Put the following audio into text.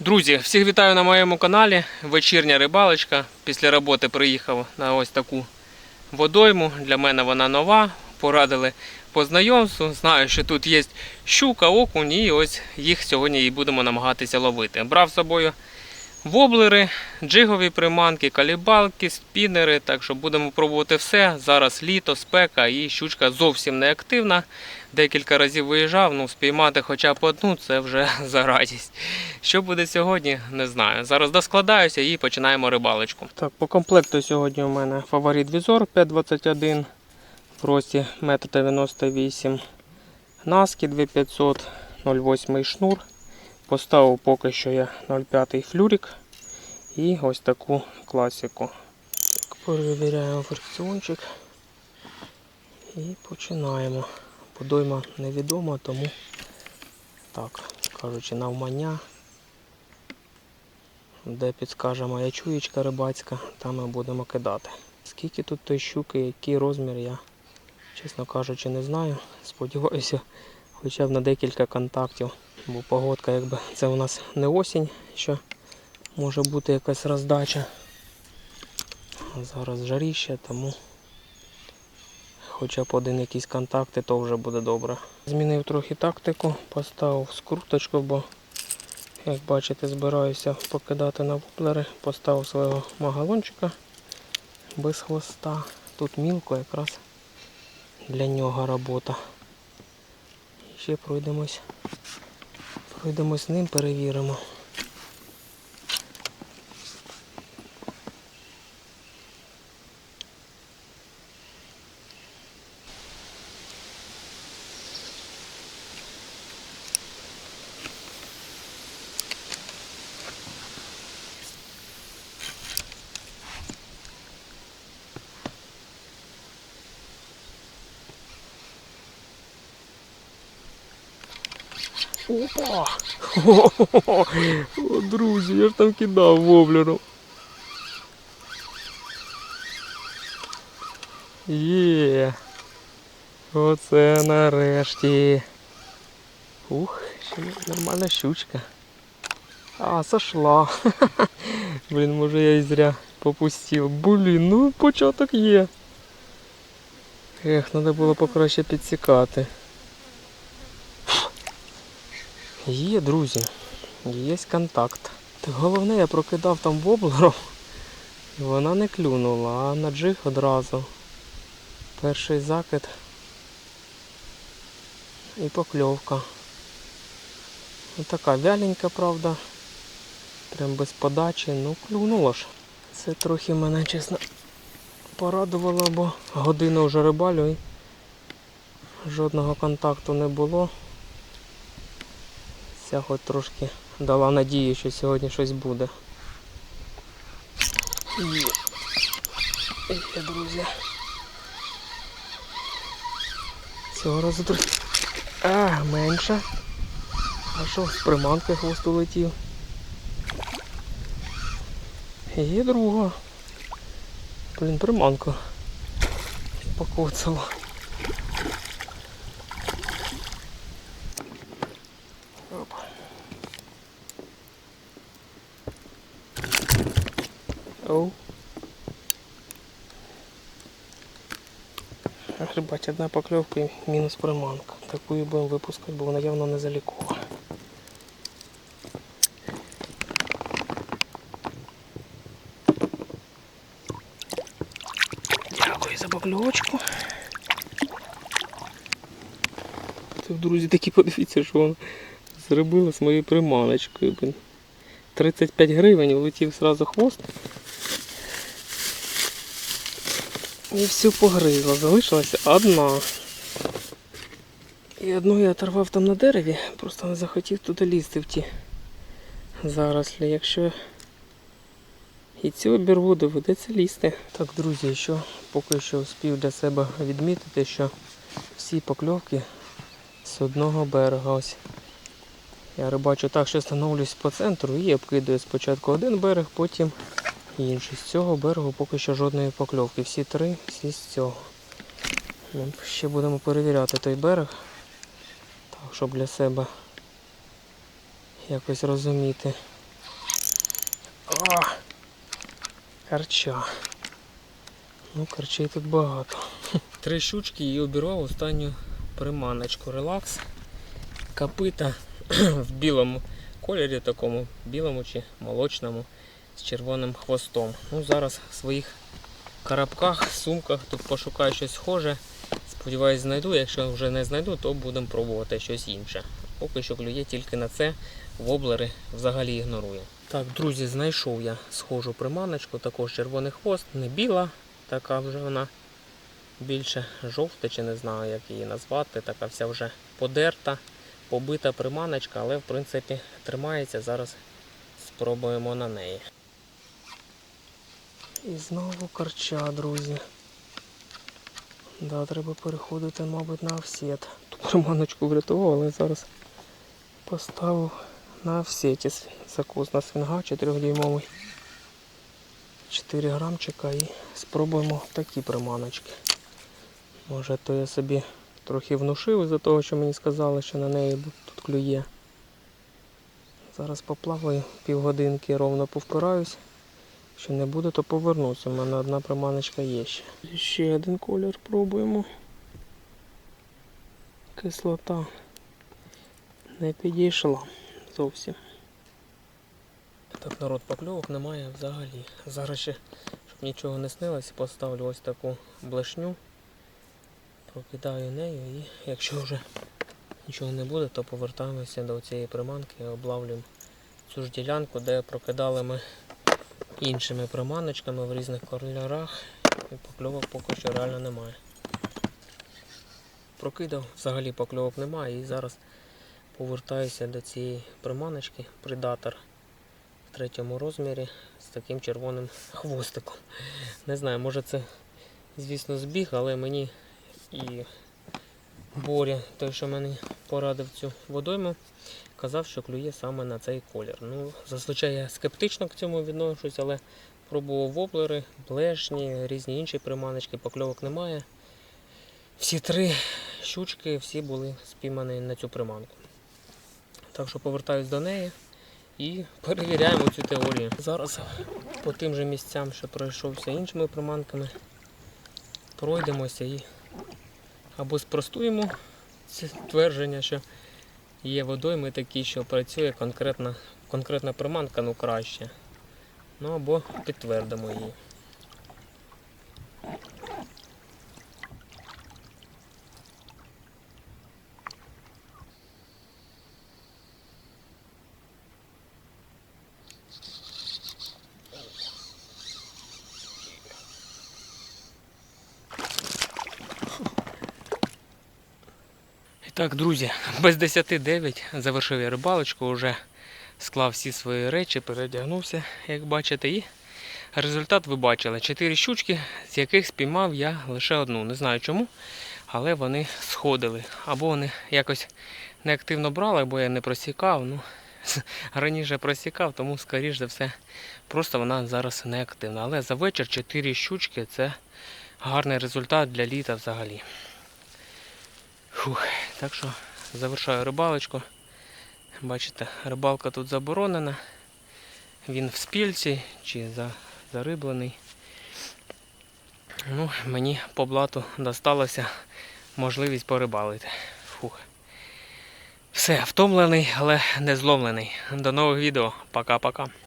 Друзі, всіх вітаю на моєму каналі. Вечірня рибалочка. Після роботи приїхав на ось таку водойму. Для мене вона нова. Порадили по знайомству. Знаю, що тут є щука, окунь, і ось їх сьогодні і будемо намагатися ловити. Брав з собою воблери, джигові приманки, калібалки, спінери. Так що будемо пробувати все. Зараз літо, спека і щучка зовсім не активна. Декілька разів виїжджав, ну спіймати хоча б одну це вже за радість. Що буде сьогодні, не знаю. Зараз доскладаюся і починаємо рибалочку. Так, по комплекту сьогодні у мене фаворит візор 521 в рості 1,98 м. Наски 2500, 0,8 шнур. Поставив поки що я 0,5 флюрик і ось таку класику. Так, перевіряємо фрикціончик і починаємо. Подойма невідома, тому так, кажучи, навмання. Де підскаже моя чуєчка рибацька, там ми будемо кидати. Скільки тут той щуки, який розмір, я, чесно кажучи, не знаю. Сподіваюся, хоча б на декілька контактів, бо погодка, якби це у нас не осінь, що може бути якась роздача. Зараз жаріще, тому хоча б один якийсь контакт, то вже буде добре. Змінив трохи тактику, поставив скруточку, бо, як бачите, збираюся покидати на воблери. Поставив свого магалончика без хвоста. Тут мілко якраз для нього робота. Ще пройдемось. Пройдемось ним, перевіримо. Опа! О, друзі, я ж там кидав воблером. Є. Оце нарешті. Ух, ще нормальна щучка. А, сошла. Блін, може я і зря попустив. Блін, ну початок є. Ех, треба було покраще підсікати. Є, друзі, є контакт. Так головне, я прокидав там воблером, і вона не клюнула, а на джиг одразу. Перший закид і покльовка. Ось така вяленька, правда. Прям без подачі, ну клюнула ж. Це трохи мене, чесно, порадувало, бо годину вже рибалю і жодного контакту не було. Ця хоч трошки дала надію, що сьогодні щось буде. Є. Друзі. Цього разу трохи. А, менше. А що, з приманки хвост улетів? Є друга. Блін, приманку покоцала. Оу. Ребать, одна поклевка и минус приманка. Такую будем выпускать, бо вона явно не залікова. Дякую за покльовочку. Це, друзі, такі подивіться, що вона зробила з моєю приманочкою. 35 гривень, влетів сразу хвост. І всю погризла. Залишилася одна. І одну я оторвав там на дереві, просто не захотів туди лізти в ті зарослі. Якщо і цю обірву доведеться лізти. Так, друзі, що поки що успів для себе відмітити, що всі покльовки з одного берега. Ось я рибачу так, що становлюсь по центру і обкидаю спочатку один берег, потім інший. З цього берегу поки що жодної покльовки. Всі три, всі з цього. Ну, ще будемо перевіряти той берег. Так, щоб для себе якось розуміти. О! Карча. Ну, карчей тут багато. Три щучки і обірвав останню приманочку. Релакс. Копита в білому кольорі, такому білому чи молочному з червоним хвостом. Ну, зараз в своїх карабках, сумках тут пошукаю щось схоже. Сподіваюсь, знайду. Якщо вже не знайду, то будемо пробувати щось інше. Поки що клює тільки на це, воблери взагалі ігнорую. Так, друзі, знайшов я схожу приманочку, також червоний хвост, не біла, така вже вона більше жовта, чи не знаю, як її назвати. Така вся вже подерта, побита приманочка, але в принципі тримається. Зараз спробуємо на неї. І знову карча, друзі. Да, треба переходити, мабуть, на офсет. Ту приманочку врятував, але зараз поставив на офсеті закус на свинга 4-дюймовий. 4 грамчика і спробуємо такі приманочки. Може то я собі трохи внушив із-за того, що мені сказали, що на неї тут клює. Зараз поплаваю півгодинки ровно повпираюсь. Якщо не буде, то повернуся. У мене одна приманочка є ще. Ще один колір пробуємо. Кислота не підійшла зовсім. Так, народ покльовок немає взагалі. Зараз ще, щоб нічого не снилося, поставлю ось таку блешню. Прокидаю нею і якщо вже нічого не буде, то повертаємося до цієї приманки і облавлюємо цю ж ділянку, де прокидали ми іншими приманочками в різних кольорах. І покльовок поки що реально немає. Прокидав, взагалі покльовок немає і зараз повертаюся до цієї приманочки, предатор в третьому розмірі з таким червоним хвостиком. Не знаю, може це, звісно, збіг, але мені і Боря, той, що мені порадив цю водойму, казав, що клює саме на цей колір. Ну, зазвичай я скептично к цьому відношусь, але пробував воблери, блешні, різні інші приманочки, покльовок немає. Всі три щучки всі були спіймані на цю приманку. Так що повертаюсь до неї і перевіряємо цю теорію. Зараз по тим же місцям, що пройшовся іншими приманками, пройдемося і або спростуємо це твердження, що є водойми такі, що працює конкретна, конкретна приманка, ну краще. Ну або підтвердимо її. Так, друзі, без 10-9 завершив я рибалочку, вже склав всі свої речі, передягнувся, як бачите, і результат ви бачили. Чотири щучки, з яких спіймав я лише одну. Не знаю чому, але вони сходили. Або вони якось неактивно брали, або я не просікав. Ну, раніше просікав, тому, скоріш за все, просто вона зараз не активна. Але за вечір 4 щучки це гарний результат для літа взагалі. Фух, так що завершаю рибалочку. Бачите, рибалка тут заборонена. Він в спільці чи за, зариблений. Ну, мені по блату досталося можливість порибалити. Фух. Все, втомлений, але не зломлений. До нових відео. Пока-пока.